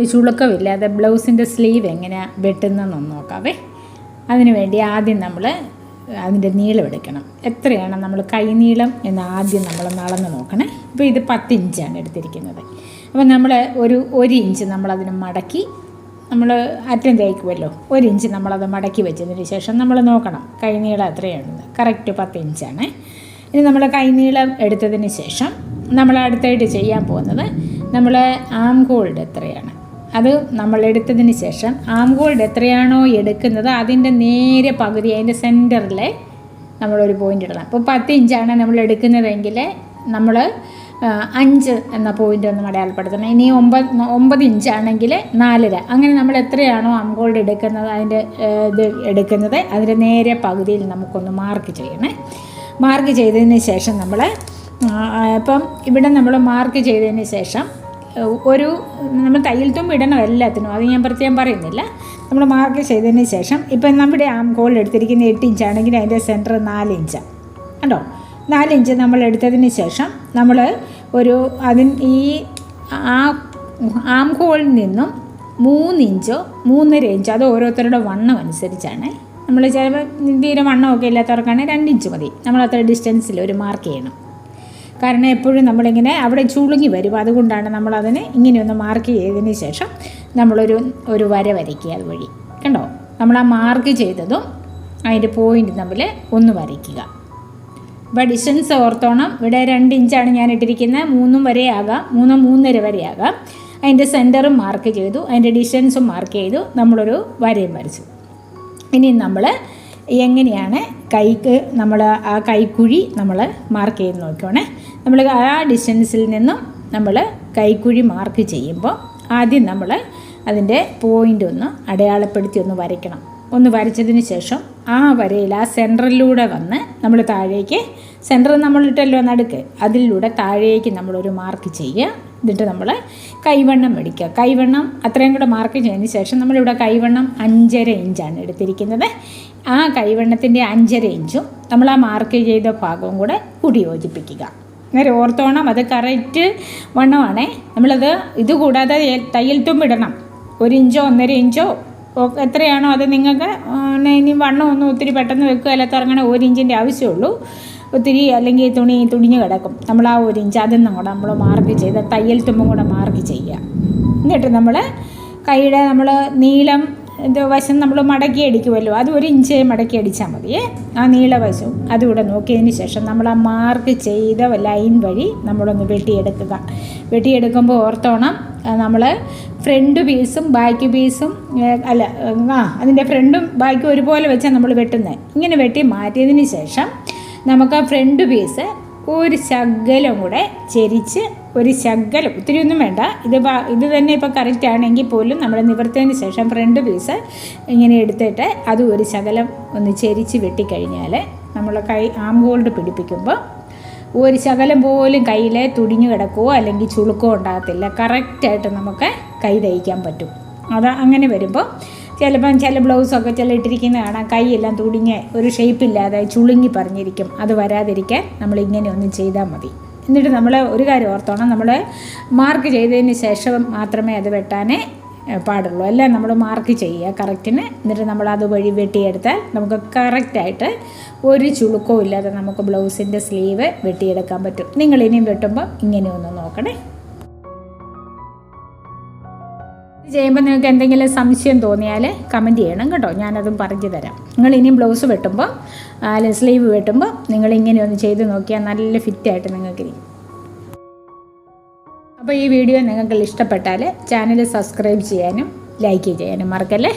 ചുളുക്കമില്ലാതെ ബ്ലൗസിന്റെ sleeve എങ്ങനെയാണ് വെട്ടുന്നതെന്നൊന്ന് നോക്കാവേ. അതിനുവേണ്ടി ആദ്യം നമ്മൾ അതിന്റെ നീളം എടുക്കണം. എത്രയാണ് നമ്മൾ കൈനീളം എന്ന് ആദ്യം നമ്മൾ അളന്ന് നോക്കണേ. ഇപ്പോൾ ഇത് പത്ത് ഇഞ്ചാണ് എടുത്തിരിക്കുന്നത്. അപ്പോൾ നമ്മൾ ഒരു ഒരു ഇഞ്ച് നമ്മളതിന് മടക്കി നമ്മൾ അറ്റം തേക്കുമല്ലോ ഒരു ഇഞ്ച് നമ്മളത് മടക്കി വെച്ചതിന് ശേഷം നമ്മൾ നോക്കണം കൈനീളം എത്രയാണെന്ന്. കറക്റ്റ് പത്ത് ഇഞ്ചാണ്. ഇനി നമ്മൾ കൈനീളം എടുത്തതിന് ശേഷം നമ്മൾ അടുത്തായിട്ട് ചെയ്യാൻ പോകുന്നത് നമ്മൾ ആം ഗോൾഡ് എത്രയാണ്? അത് നമ്മൾ എടുത്തതിന് ശേഷം ആം ഗോൾഡ് എത്രയാണോ എടുക്കുന്നത് അതിന്റെ നേരെ പകുതി അതിന്റെ സെന്ററിൽ നമ്മളൊരു പോയിന്റ് ഇടണം. അപ്പോൾ പത്ത് ഇഞ്ചാണ് നമ്മൾ എടുക്കുന്നതെങ്കിൽ നമ്മൾ അഞ്ച് എന്ന പോയിന്റ് ഒന്ന് അടയാളപ്പെടുത്തണം. ഇനി ഒമ്പത് ഒമ്പത് ഇഞ്ചാണെങ്കിൽ നാലര. അങ്ങനെ നമ്മൾ എത്രയാണോ ആം ഗോൾഡ് എടുക്കുന്നത് അതിന്റെ ഇത് എടുക്കുന്നത് അതിന്റെ നേരെ പകുതിയിൽ നമുക്കൊന്ന് മാർക്ക് ചെയ്യണേ. മാർക്ക് ചെയ്തതിന് ശേഷം നമ്മൾ ഇപ്പം ഇവിടെ നമ്മൾ മാർക്ക് ചെയ്തതിന് ശേഷം ഒരു നമ്മൾ തയ്യൽ തുമ്പ് ഇടണം എല്ലാത്തിനും. അത് ഞാൻ പ്രത്യേകം പറയുന്നില്ല. നമ്മൾ മാർക്ക് ചെയ്തതിന് ശേഷം ഇപ്പം നമ്മുടെ ആം കോൾ എടുത്തിരിക്കുന്ന എട്ട് ഇഞ്ചാണെങ്കിൽ അതിന്റെ സെന്റർ നാല് ഇഞ്ചാണ് കണ്ടോ? ഇഞ്ച് നമ്മൾ എടുത്തതിന് ശേഷം നമ്മൾ ഒരു അതിന് ഈ ആ ആം ഹോളിൽ നിന്നും മൂന്നിഞ്ചോ മൂന്നര ഇഞ്ചോ അത് ഓരോരുത്തരുടെ വണ്ണം അനുസരിച്ചാണ്. നമ്മൾ ചിലപ്പോൾ തീരെ വണ്ണമൊക്കെ ഇല്ലാത്തവർക്കാണെങ്കിൽ രണ്ടിഞ്ച് മതി. നമ്മൾ അത്ര ഡിസ്റ്റൻസിൽ ഒരു മാർക്ക് ചെയ്യണം. കാരണം എപ്പോഴും നമ്മളിങ്ങനെ അവിടെ ചുളുങ്ങി വരും. അതുകൊണ്ടാണ് നമ്മളതിനെ ഇങ്ങനെയൊന്ന് മാർക്ക് ചെയ്തതിന് ശേഷം നമ്മളൊരു ഒരു വര വരയ്ക്കുക അതുവഴി. കണ്ടോ? നമ്മൾ ആ മാർക്ക് ചെയ്തതും അതിന്റെ പോയിന്റ് തമ്മിൽ ഒന്ന് വരയ്ക്കുക. ഇപ്പോൾ ഡിസ്റ്റൻസ് ഓർത്തോണം. ഇവിടെ രണ്ട് ഇഞ്ചാണ് ഞാൻ ഇട്ടിരിക്കുന്നത്. മൂന്നും വരെ ആകാം മൂന്നോ മൂന്നര വരെ ആകാം അതിന്റെ സെന്ററും മാർക്ക് ചെയ്തു. അതിന്റെ ഡിസ്റ്റൻസും മാർക്ക് ചെയ്തു. നമ്മളൊരു വരയും വരച്ചു. ഇനി നമ്മൾ എങ്ങനെയാണ് കൈക്ക് നമ്മൾ ആ കൈക്കുഴി നമ്മൾ മാർക്ക് ചെയ്ത് നോക്കണേ നമ്മൾ ആ ഡിസ്റ്റൻസിൽ നിന്നും നമ്മൾ കൈക്കുഴി മാർക്ക് ചെയ്യുമ്പോൾ ആദ്യം നമ്മൾ അതിന്റെ പോയിന്റ് ഒന്ന് അടയാളപ്പെടുത്തി ഒന്ന് വരയ്ക്കണം. ഒന്ന് വരച്ചതിന് ശേഷം ആ വരയിൽ ആ സെന്ററിലൂടെ വന്ന് നമ്മൾ താഴേക്ക് സെന്റർ നമ്മളിട്ടല്ലോ നടുക്ക്. അതിലൂടെ താഴേക്ക് നമ്മളൊരു മാർക്ക് ചെയ്യുക. എന്നിട്ട് നമ്മൾ കൈവണ്ണം മേടിക്കുക കൈവണ്ണം അത്രയും കൂടെ മാർക്ക് ചെയ്തതിന് ശേഷം നമ്മളിവിടെ കൈവണ്ണം അഞ്ചര ഇഞ്ചാണ് എടുത്തിരിക്കുന്നത്. ആ കൈവെണ്ണത്തിന്റെ അഞ്ചര ഇഞ്ചും നമ്മൾ ആ മാർക്ക് ചെയ്ത ഭാഗവും കൂടെ കൂടി യോജിപ്പിക്കുക. അങ്ങനെ ഓർത്തോണം അത് കറക്റ്റ് വണ്ണമാണേ. നമ്മളത് ഇത് കൂടാതെ തയ്യൽ തുമ്പിടണം ഒരു ഇഞ്ചോ ഒന്നര ഇഞ്ചോ എത്രയാണോ അത് നിങ്ങൾക്ക് ഇനി വണ്ണം ഒന്നും ഒത്തിരി പെട്ടെന്ന് വെക്കുക അല്ലാത്ത ഇറങ്ങണ ഒരു ഇഞ്ചിന്റെ ആവശ്യമുള്ളൂ. ഒത്തിരി അല്ലെങ്കിൽ തുണി തുണിഞ്ഞ് കിടക്കും. നമ്മൾ ആ ഒരു ഇഞ്ച് അതൊന്നും കൂടെ നമ്മൾ മാർക്ക് ചെയ്ത് തയ്യൽ തുമ്പും കൂടെ മാർക്ക് ചെയ്യുക. എന്നിട്ട് നമ്മൾ കൈയുടെ നമ്മൾ നീളം ഇത് വശം നമ്മൾ മടക്കി അടിക്കുമല്ലോ. അത് ഒരു ഇഞ്ച് മടക്കി അടിച്ചാൽ മതിയേ ആ നീളവശവും അതുകൂടെ നോക്കിയതിന് ശേഷം നമ്മൾ ആ മാർക്ക് ചെയ്ത ലൈൻ വഴി നമ്മളൊന്ന് വെട്ടിയെടുക്കുക. വെട്ടിയെടുക്കുമ്പോൾ ഓർത്തോണം നമ്മൾ ഫ്രണ്ട് പീസും ബാക്ക് പീസും അല്ല ആ അതിന്റെ ഫ്രണ്ടും ബാക്കും ഒരുപോലെ വെച്ചാൽ നമ്മൾ വെട്ടുന്നത്. ഇങ്ങനെ വെട്ടി മാറ്റിയതിന് ശേഷം നമുക്ക് ആ ഫ്രണ്ട് പീസ് ഒരു ശകലം കൂടെ ചെരിച്ച് ഒരു ശകലം. ഒത്തിരി ഒന്നും വേണ്ട. ഇത് ഇത് തന്നെ ഇപ്പോൾ കറക്റ്റ് ആണെങ്കിൽ പോലും നമ്മൾ നിവർത്തിയതിന് ശേഷം ഫ്രണ്ട് പീസ് ഇങ്ങനെ എടുത്തിട്ട് അത് ഒരു ശകലം ഒന്ന് ചെരിച്ച് വെട്ടിക്കഴിഞ്ഞാൽ നമ്മൾ കൈ ആം ഹോൾഡ് പിടിപ്പിക്കുമ്പോൾ ഒരു ശകലം പോലും കയ്യിൽ തുടിഞ്ഞു കിടക്കുകയോ അല്ലെങ്കിൽ ചുളുക്കോ ഉണ്ടാകത്തില്ല. കറക്റ്റായിട്ട് നമുക്ക് കൈ തയ്ക്കാൻ പറ്റും. അത് അങ്ങനെ വരുമ്പോൾ ചിലപ്പം ചില ബ്ലൗസൊക്കെ ചില ഇട്ടിരിക്കുന്ന കാണാം. കൈയെല്ലാം തുടിഞ്ഞ് ഒരു ഷേപ്പില്ലാതെ ചുളുങ്ങി പറഞ്ഞിരിക്കും. അത് വരാതിരിക്കാൻ നമ്മൾ ഇങ്ങനെ ഒന്ന് ചെയ്താൽ മതി. എന്നിട്ട് നമ്മൾ ഒരു കാര്യം ഓർത്തോണം. നമ്മൾ മാർക്ക് ചെയ്തതിന് ശേഷം മാത്രമേ അത് വെട്ടാനേ പാടുള്ളൂ. അല്ല നമ്മൾ മാർക്ക് ചെയ്യുക കറക്റ്റിന് എന്നിട്ട് നമ്മൾ അത് വഴി വെട്ടിയെടുത്താൽ നമുക്ക് കറക്റ്റായിട്ട് ഒരു ചുളുക്കവും ഇല്ലാതെ നമുക്ക് ബ്ലൗസിന്റെ സ്ലീവ് വെട്ടിയെടുക്കാൻ പറ്റും. നിങ്ങൾ ഇനിയും വെട്ടുമ്പോൾ ഇങ്ങനെ ഒന്ന് നോക്കണേ. ചെയ്യുമ്പോൾ നിങ്ങൾക്ക് എന്തെങ്കിലും സംശയം തോന്നിയാൽ കമന്റ് ചെയ്യണം കേട്ടോ. ഞാനതും പറഞ്ഞു തരാം. നിങ്ങൾ ഇനിയും ബ്ലൗസ് വെട്ടുമ്പോൾ അല്ലെ സ്ലീവ് വെട്ടുമ്പോൾ നിങ്ങൾ ഇങ്ങനെ ഒന്ന് ചെയ്ത് നോക്കിയാൽ നല്ല ഫിറ്റായിട്ട് നിങ്ങൾക്ക് ഇരിക്കും. അപ്പോൾ ഈ വീഡിയോ നിങ്ങൾക്ക് ഇഷ്ടപ്പെട്ടാൽ ചാനൽ സബ്സ്ക്രൈബ് ചെയ്യാനും ലൈക്ക് ചെയ്യാനും മറക്കല്ലേ?